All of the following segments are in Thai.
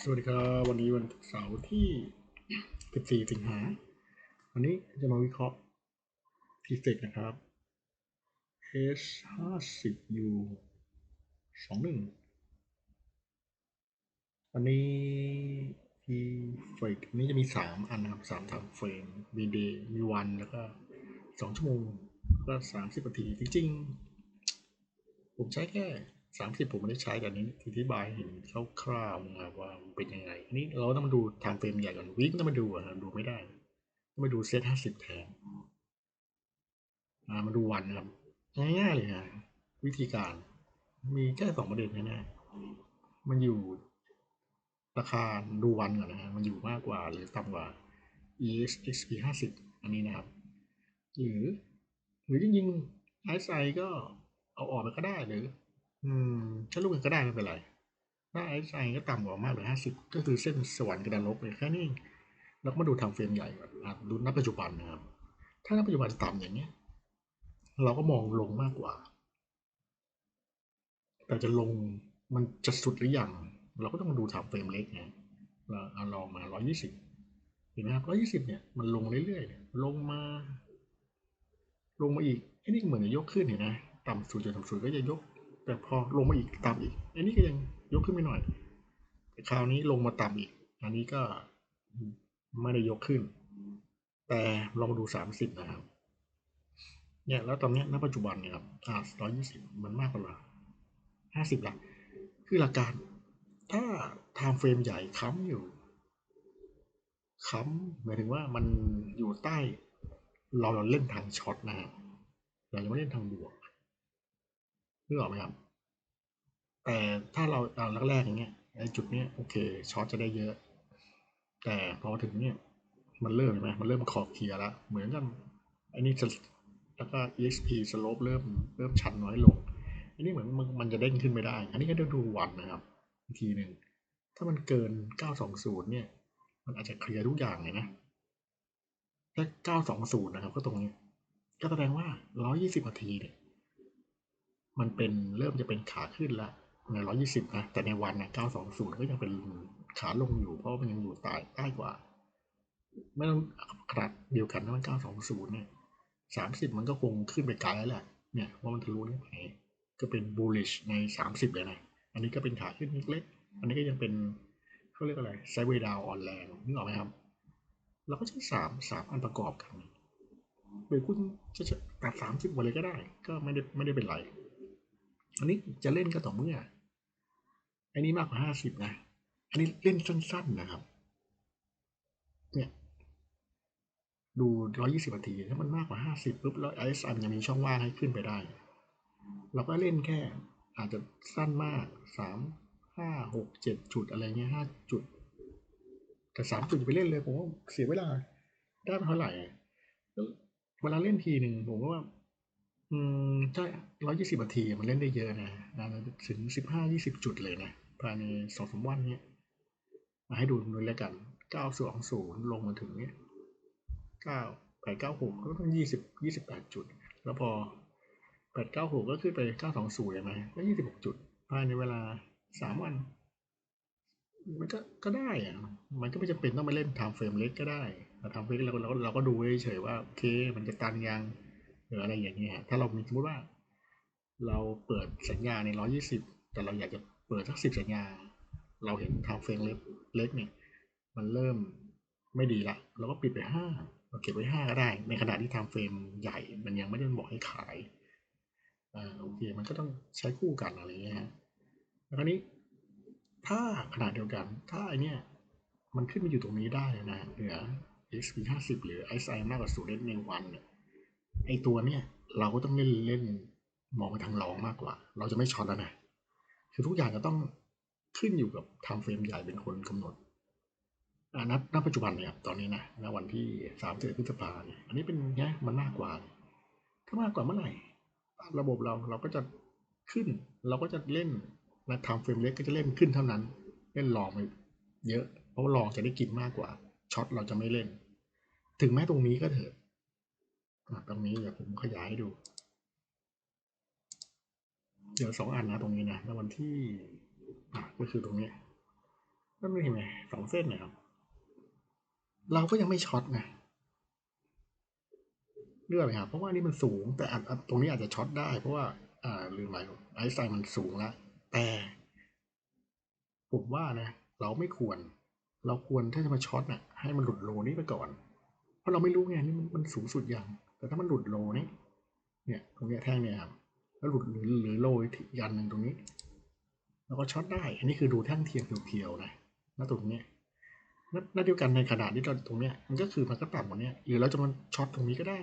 สวัสดีครับ วันนี้วันเสาร์ที่ 14 สิงหา วันนี้จะมาวิเคราะห์ทีเฟกนะครับ H 50 U 21วันนี้ทีเฟกนี้จะมี 3 อันนะครับ3 3เฟรมมีเดย์มีวันแล้วก็ 2 ชั่วโมงแล้วก็ 30นาทีจริงๆ ผมใช้แค่ 30ผมไม่ได้ใช้แต่นี้อธิบายเห็นคร่าวๆนะครับว่าเป็นยังไงอันนี้เราต้องมาดูทม์เฟรมใหญ่ก่อนวิกต้องมาดูอะดูไม่ได้ต้องมาดูเซต50แทนมาดูวันนะครับง่ายๆเลยนะวิธีการ มีแค่สองประเด็นแน่ๆมันอยู่ราคาดูวันก่อนนะฮะมันอยู่มากกว่าหรือต่ำกว่า EXP 50 อันนี้นะครับ หรือ หรือจริงๆ RSI ก็เอาออกไปก็ได้หรือ อืมถ้าลูกกันก็ได้ไม่เป็นไรถ้า RSI ก็ต่ำกว่ามากเลย50ก็คือเส้นสวรรค์กระดานลบเลยแค่นี้เราก็มาดูทำเฟรมใหญ่ก่อนนะครับดูณปัจจุบันนะครับ ถ้าณปัจจุบันต่ำอย่างเงี้ย เราก็มองลงมากกว่า แต่จะลงมันจะสุดหรือยังเราก็ต้องมาดูถามเฟรมเล็กไงเราเอาลองมา120เห็นไหมครับ120เนี่ยมันลงเรื่อยๆลงมา ลงมาอีกไอ้นี่เหมือนจะยกขึ้นเห็นไหมต่ำสุดจนต่ำสุดก็จะยก แต่พอลงมาอีกต่ำอีกอ้นี่ก็ยังยกขึ้นไม่หน่อย แต่คราวนี้ลงมาต่ำอีก อันนี้ก็ไม่ได้ยกขึ้น แต่ลองมาดู30นะครับ เนี่ยแล้วตอนเนี้ยณปัจจุบันเนี่ยครับอ่าร้อยยี่สิบมันมากกว่าห้าสิบละคือหลักการ ถ้าไทม์เฟรมใหญ่ค้ำอยู่ค้ำหมายถึงว่ามันอยู่ใต้ เราเราเล่นทางช็อตนะฮะเรายังไม่เล่นทางบวก นึกออกไหมครับ แต่ถ้าเราเอาแรกๆอย่างเงี้ยไอ้จุดเนี้ยโอเคช็อตจะได้เยอะ แต่พอถึงเนี่ยมันเริ่มใช่ไหมมันเริ่มขอบเคลียร์แล้วเหมือนกันอันนี้จะแล้วก็ exp slope เริ่มเริ่มชันน้อยลง อันนี้เหมือนมันมันจะเด้งขึ้นไม่ได้ อันนี้ก็ต้องดูวันนะครับอีกทีหนึ่งถ้ามันเกิน 920 เนี่ย มันอาจจะเคลียร์ทุกอย่างเลยนะถ้า920 นะครับ ก็ตรงนี้ ก็แสดงว่า 120 นาทีเนี่ย มันเป็นเริ่มจะเป็นขาขึ้นละใน120นะ แต่ในวันนะ920ก็ยังเป็นขาลงอยู่ เพราะมันยังอยู่ใต้ใต้กว่า ไม่ต้องขนาดเดียวกันนะมัน920เนี่ย30มันก็คงขึ้นไปไกลแล้วแหละเนี่ยว่ามันทะลุนี่ไหนก็เป็น bullish ใน30เลยนะ อันนี้ก็เป็นขาขึ้นเล็กๆอันนี้ก็ยังเป็นเขาเรียกอะไร sideways down อ่อนแรงนึกออกไหมครับเราก็ใช้สามสามอันประกอบกันหรือคุณจะตัดสามสิบวันเลยก็ได้ ก็ไม่ได้ไม่ได้เป็นไร อันนี้จะเล่นก็ต่อเมื่อ อันนี้มากกว่าห้าสิบนะ อันนี้เล่นสั้น ๆนะครับ เนี่ย ดูร้อยี่สิบนาที ถ้ามันมากกว่าห้าสิบปุ๊บแล้วไอซ์อันยังมีช่องว่างให้ขึ้นไปได้ เราก็เล่นแค่ อาจจะสั้นมากสามห้าหกเจ็ดจุดอะไรเงี้ยห้าจุด แต่สามจุดจะไปเล่นเลยผมว่าเสียเวลาได้ไม่เท่าไหร่แล้วเวลาเล่นทีหนึ่งผมว่า อืมใช่ร้อยยี่สิบนาทีมันเล่นได้เยอะนะถึงสิบห้ายี่สิบจุดเลยนะภายในสองสามวันเนี้ยมาให้ดูดูแล้วกันเก้าสองศูนย์ลงมาถึงเนี้ยเก้าแปดเก้าหกก็ต้องยี่สิบยี่สิบแปดจุด แล้วพอแปดเก้าหกก็ขึ้นไปเก้าสองศูนย์เลยไหมก็ยี่สิบหกจุด ภายในเวลาสามวัน มันก็ก็ได้อะมันก็ไม่จำเป็นต้องมาเล่นทม์เฟรมเล็กก็ได้ทม์เฟรมเล็กเราเราเราก็ดูเฉยๆว่าโอเคมันจะตันยัง รืออะไรอย่างเงี้ยถ้าเรามีสมมติว่า เราเปิดสัญญาในร้อยี่สิบแต่เราอยากจะเปิดสักสิบสัญญา เราเห็นทม์เฟรมเล็กเล็กเนี่ย มันเริ่มไม่ดีละเราก็ปิดไปห้าเราเก็บไว้ห้าก็ได้ ในขณะที่ทม์เฟรมใหญ่มันยังไม่ได้บอกให้ขายอ่าโอเคมันก็ต้องใช้คู่กันอะไรเงี้ยฮะแล้วคราวนี้ถ้าขนาดเดียวกัน ถ้าไอเนี้ยมันขึ้นมาอยู่ตรงนี้ได้นะเหนือ XP ห้าสิบหรือ SI มากกว่าศูนย์เล่นในวันเนี่ย ไอตัวเนี้ยเราก็ต้องเล่นเล่นมองไปทางรองมากกว่า เราจะไม่ช็อตแล้วนะ คือทุกอย่างจะต้องขึ้นอยู่กับทม์เฟรมใหญ่เป็นคนกำหนดอ่านับณปัจจุบันเนี่ยตอนนี้นะณวันที่สามสิบพฤษภาเนี่ยอันนี้เป็นไงมันมากกว่า ถ้ามากกว่าเมื่อไหร่ ระบบเราเราก็จะขึ้น เราก็จะเล่นนะทม์เฟรมเล็กก็จะเล่นขึ้นเท่านั้น เล่นลองไปเยอะ เพราะว่าลองจะได้กินมากกว่าช็อตเราจะไม่เล่น ถึงแม้ตรงนี้ก็เถอะ ตรงนี้เดี๋ยวผมขยายให้ดู เดี๋ยวสองอันนะตรงนี้นะในวันที่อะก็คือตรงนี้ณก็ไม่เห็นไหมสองเส้นนะครับ เราก็ยังไม่ช็อตนะเรื่องไหมครับเพราะว่านี่มันสูง แต่ตรงนี้อาจจะช็อตได้ เพราะว่า อ่าลืมไปไอซ์ไซน์มันสูงแล้วแต่ผมว่านะ เราไม่ควร เราควรถ้าจะมาช็อตน่ะ ให้มันหลุดโลนี้ไปก่อน เพราะเราไม่รู้ไงนี่มันสูงสุดย่าง แต่ถ้ามันหลุดโลนี้ เนี่ย ตรงนี้แท่งเนี่ยครับ แล้วหลุดหรือหรือโลอีกยันหนึ่งตรงนี้ แล้วก็ช็อตได้ อันนี้คือดูแท่งเทียมเพียวๆนะณตรงนี้ยณณเดียวกันในขนาดที่เราตรงเนี้ยมันก็คือมันก็ต่ำกว่าเนี้ยหรือเราจะมันช็อตตรงนี้ก็ได้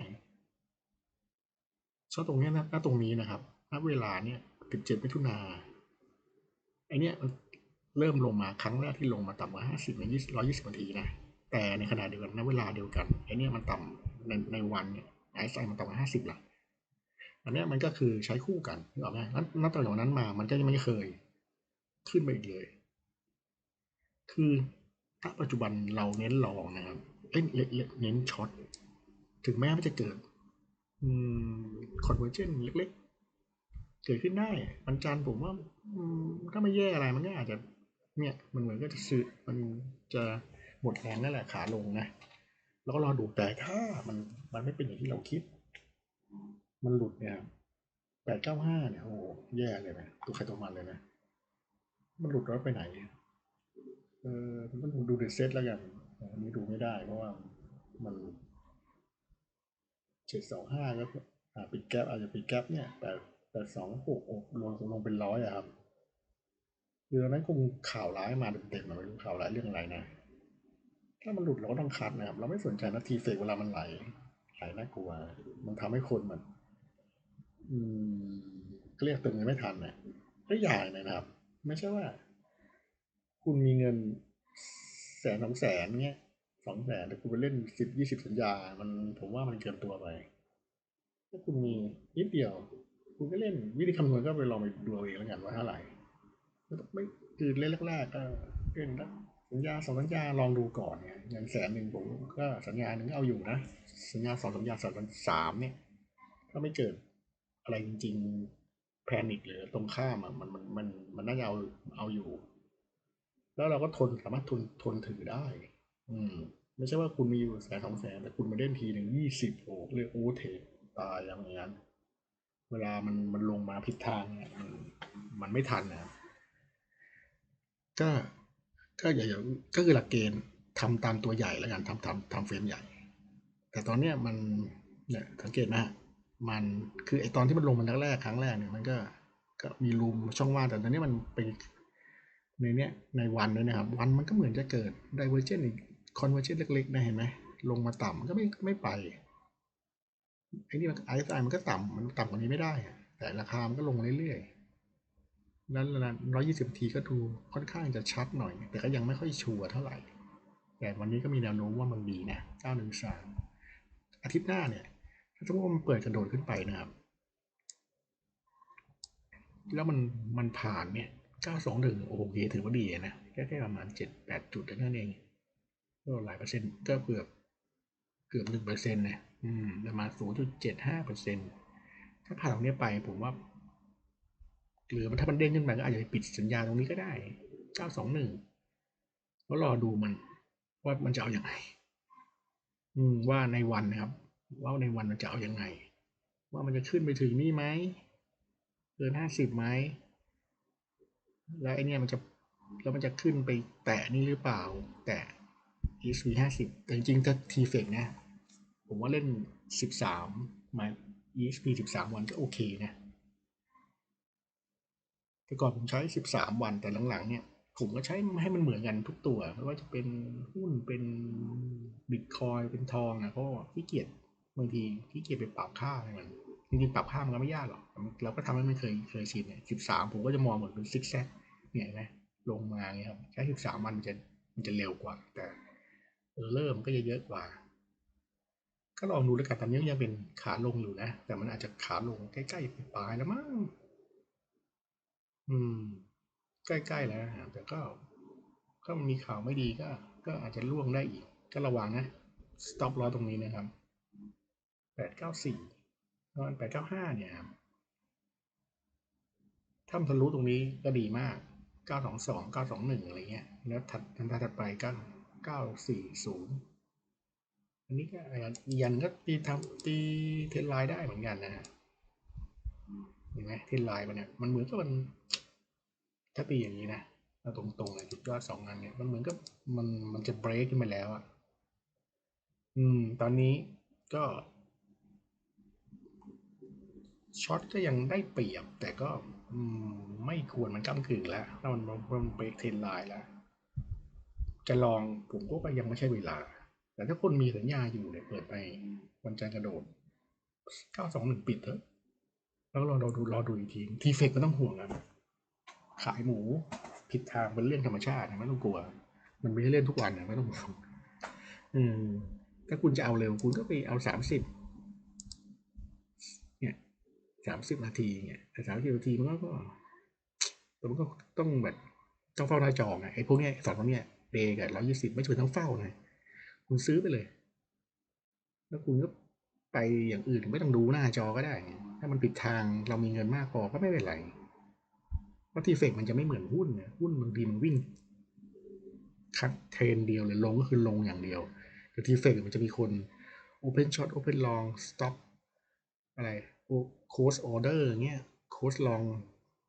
ช็อตตรงเนี้ยนะณตรงนี้นะครับณเวลาเนี้ย17มิถุนาไอเนี้ยมันเริ่มลงมาครั้งแรกที่ลงมาต่ำกว่า50ใน20 120นาทีนะแต่ในขณะเดียวกันณเวลาเดียวกันไอเนี้ยมันต่ำในในวันเนี่ย ไอซ์ไซน์มันต่ำกว่า50ละอันนี้มันก็คือใช้คู่กันนึกออกไหมนับนับตั้งแต่วันนั้นมามันก็ยังไม่เคย ขึ้นไปอีกเลย คือถ้าปัจจุบันเราเน้นลองนะครับเอ้ยเน้นช็อตถึงแม้มันจะเกิดคอนเวอร์เจนเล็กๆ เกิดขึ้นได้วันจันทร์ผมว่าถ้าไม่แย่อะไรมันก็อาจจะเนี่ยมันเหมือนก็จะซื้อมันจะหมดแรงนั่นแหละขาลงนะ แล้วก็รอดูแต่ถ้ามันมันไม่เป็นอย่างที่เราคิด มันหลุดเนี่ยแปดเก้าห้าเนี่ยโอ้แย่เลยนะตัวใครตัวมันเลยนะ มันหลุดแล้วไปไหน เออมันต้องดูเดซเซตแล้วกันอันนี้ดูไม่ได้ เพราะว่ามันเจ็ดสองห้าก็อ่าปิดแก๊ปอาจจะปิดแก๊ปเนี่ยแต่แต่สองหกลงลงเป็นร้อยอะครับคือตอนนั้นคงข่าวร้ายมาเต็มๆไม่รู้ข่าวร้ายเรื่องอะไรนะ ถ้ามันหลุดเราก็ต้องคัดนะครับ เราไม่สนใจนาทีเฟกเวลามันไหลไหลน่ากลัว มันทำให้คนมัน อืมเรียกตึงไม่ทันเนี่ยก็ใหญ่นะครับ ไม่ใช่ว่า คุณมีเงินแสนสองแสนเงี้ยสองแสนแต่คุณไปเล่นสิบยี่สิบสัญญา มันผมว่ามันเกินตัวไป ถ้าคุณมีนิดเดียว คุณก็เล่นวิธีคำนวณก็ไปลองไปดูเอาเองแล้วกันว่าเท่าไหร่ไม่คือเล่นแรกๆก็เล่น สัญญาสองสัญญาลองดูก่อนไงเงินแสนหนึ่งผมก็สัญญาหนึ่งเอาอยู่นะ สัญญาสองสัญญาสามสามเนี่ย ถ้าไม่เกิดอะไรจริง ๆ แพนิคหรือตรงข้ามอะมันมันมันมันน่าจะเอาเอาอยู่ แล้วเราก็ทนสามารถทนทนถือได้ อืม ไม่ใช่ว่าคุณมีอยู่แสนสองแสนแต่คุณมาเล่นทีหนึ่งยี่สิบโอ้เรียกโอเทตายอย่างเงี้ยเวลามันมันลงมาผิดทางเนี่ยมันมันไม่ทันนะก็ ก็อย่าก็คือหลักเกณฑ์ทำตามตัวใหญ่แล้วกันทำทำทำเฟรมใหญ่ แต่ตอนเนี้ยมันเนี่ยสังเกตนะมันคือไอตอนที่มันลงมันแรกๆครั้งแรกเนี่ยมันก็ก็มีรูมช่องว่างแต่ตอนนี้มันไปในเนี้ยในวันด้วยนะครับ วันมันก็เหมือนจะเกิด divergent อีก convergent เล็กๆนะเห็นไหมลงมาต่ำก็ไม่ไม่ไปไอ้นี่มันไอซ์ไอมันก็ต่ำมันต่ำกว่านี้ไม่ได้ แต่ราคามันก็ลงเรื่อยๆ นั้นร้อยยี่สิบทีก็ดูค่อนข้างจะชัดหน่อย แต่ก็ยังไม่ค่อยชัวร์เท่าไหร่ แต่วันนี้ก็มีแนวโน้มว่ามันดีนะเก้าหนึ่งสามอาทิตย์หน้าเนี่ย ถ้าสมมติว่ามันเปิดกระโดดขึ้นไปนะครับ แล้วมันมันผ่านเนี่ยเก้าสองหนึ่งโอเคถือว่าดีนะแค่แค่ประมาณเจ็ดแปดจุดเท่านั้นเองก็หลายเปอร์เซ็นต์ก็เกือบเกือบหนึ่งเปอร์เซ็นต์นะอืมประมาณศูนย์จุดเจ็ดห้าเปอร์เซ็นต์ถ้าผ่านตรงนี้ไปผมว่า หรือถ้ามันเด้งขึ้นไปก็อาจจะปิดสัญญาตรงนี้ก็ได้เก้าสองหนึ่งแล้วรอดูมันว่ามันจะเอาอย่างไรอืมว่าในวันนะครับ ว่าในวันมันจะเอาอยัางไง ว่ามันจะขึ้นไปถึงนี่ไหมเกินห้าสิบไหมแล้วไอเนี้ยมันจะแล้วมันจะขึ้นไปแตะนี่หรือเปล่า แตะ ESP ห้าสิบแต่จริงๆถ้าทีเฟกนะ ผมว่าเล่นสิบสามา ESP สิบสามวันก็โอเคนะ แต่ก่อนผมใช้สิบสามวันแต่หลังๆเนี่ยผมก็ใช้ให้มันเหมือนกันทุกตัว ไม่ว่าจะเป็นหุ้นเป็นบิตคอยเป็นทองนะเพราะขี้เกียจบางทีขี้เกียจไปปรับค่าอะไรมันจริงๆปรับค่ามันก็ไม่ยากหรอกเราก็ทำให้มันเคยเคยชินเนี่ยสิบสามผมก็จะมองเหมือนเป็นซิกแซกเนี่ยนะลงมาเงี้ยครับใช้สิบสามวันมันจะมันจะเร็วกว่า แต่เริ่มก็จะเยอะกว่า ก็ลองดูแล้วกันตอนนี้ยังเป็นขาลงอยู่นะ แต่มันอาจจะขาลงใกล้ๆปลายแล้วมั้ง อืม ใกล้ ๆ แล้วนะแต่ก็ ถ้ามันมีข่าวไม่ดีก็ ก็อาจจะล่วงได้อีก ก็ระวังนะ stop รอตรงนี้นะครับแปดเก้าสี่ประมาณแปดเก้าห้าเนี่ยครับถ้ามันทะลุตรงนี้ก็ดีมากก้าสองสองเก้าสองหนึ่งอะไรเงี้ย แล้วถัดถัดถัดไปก็เก้าสี่ศูนย์อันนี้ก็ยันก็ตีทำตีเทรนไลน์ได้เหมือนกันนะฮะ เห็นไหมทรนไลน์มันเนี่ยมันเหมือนกับมัน ถ้าตีอย่างนี้นะเอาตรงๆเลยจุดยอดสองอันเนี่ยมันเหมือนกับมันมันจะเบรกขึ้นมาแล้วอะอืม ตอนนี้ก็ช็อตก็ยังได้เปรียบ แต่ก็ไม่ควรมันก้ากึ่งแล้วถ้ามันมันเบรกเทรนไลน์แล้ว จะลองผมก็ยังไม่ใช่เวลา แต่ถ้าคนมีสัญญาอยู่เนี่ยเปิดไปวันจันทร์กระโดด 921 ปิดเถอะ แล้วรอดูรอดูอีกทีทีเฟกไม่ต้องห่วงนะขายหมูผิดทางเป็นเรื่องธรรมชาตินะไม่ต้องกลัว มันไม่ใช่เล่นทุกวันนะไม่ต้องห่วงอืมถ้าคุณจะเอาเร็วคุณก็ไปเอาสามสิบเนี่ยสามสิบนาทีเนี่ยแต่สามสิบนาทีมันก็แต่มันก็ต้องแบบต้องเฝ้าหน้าจอไงไอ้พวกเนี้ยสองพวกเนี้ยเดย์กับร้อยี่สิบไม่ช่วยต้องเฝ้าไงคุณซื้อไปเลย แล้วคุณก็ไปอย่างอื่นไม่ต้องดูหน้าจอก็ได้ ถ้ามันผิดทางเรามีเงินมากพอก็ไม่เป็นไรเพราะทีเฟกมันจะไม่เหมือนหุ้นเนี่ยหุ้นบางทีมันวิ่ง คัดเทรนเดียวเลยลงก็คือลงอย่างเดียว แต่ทีเฟกมันจะมีคน Open Short Open Long Stop อะไร Close Order เงี้ย Close Long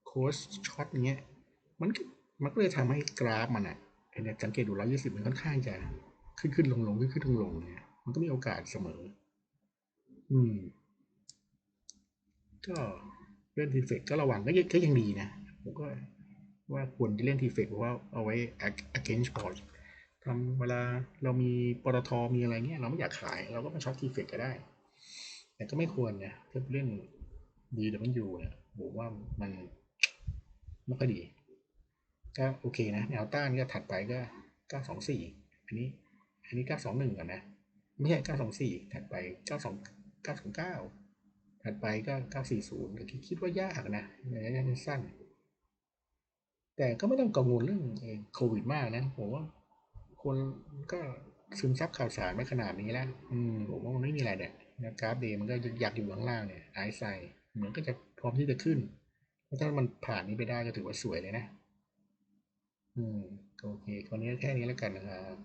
Close Short เงี้ยมันก็มันก็เลยทำให้กราฟมันอะไอเนี่ยสังเกตดูร้อยยี่สิบมันค่อนข้างจะขึ้นขึ้นลงลงขึ้นขึ้นลงลงเนี่ยมันก็มีโอกาสเสมอ อืม ก็เล่นทีเฟกก็ระวังก็ยังก็ยังดีนะ ผมก็ว่าควรที่เล่นทีเฟกเพราะว่าเอาไว้ against port ทำเวลาเรามีปตทมีอะไรเงี้ยเราไม่อยากขาย เราก็มาช็อตทีเฟกก็ได้ แต่ก็ไม่ควรเนี่ยเพื่อเล่น DW เนี่ยผมว่ามันไม่ค่อยดี ก็โอเคนะแนวต้านก็ถัดไปก็ 924 อันนี้ อันนี้ 921 ก่อนนะ ไม่ใช่ 924 ถัดไป 92 929 ถัดไปก็เก้าสี่ศูนย์คิดว่ายากนะในระยะสั้น แต่ก็ไม่ต้องกังวลเรื่องโควิดมากนะ ผมว่าคนก็ซึมซับข่าวสารไม่ขนาดนี้แล้วอืมผมว่ามันไม่มีอะไรเนี่ยนะกราฟเดย์มันก็อยากอยู่ข้างล่างเนี่ยไอซ์ไซเหมือนก็จะพร้อมที่จะขึ้น ถ้ามันผ่านนี้ไปได้ก็ถือว่าสวยเลยนะ อืม โอเควันนี้แค่นี้แล้วกันนะครับ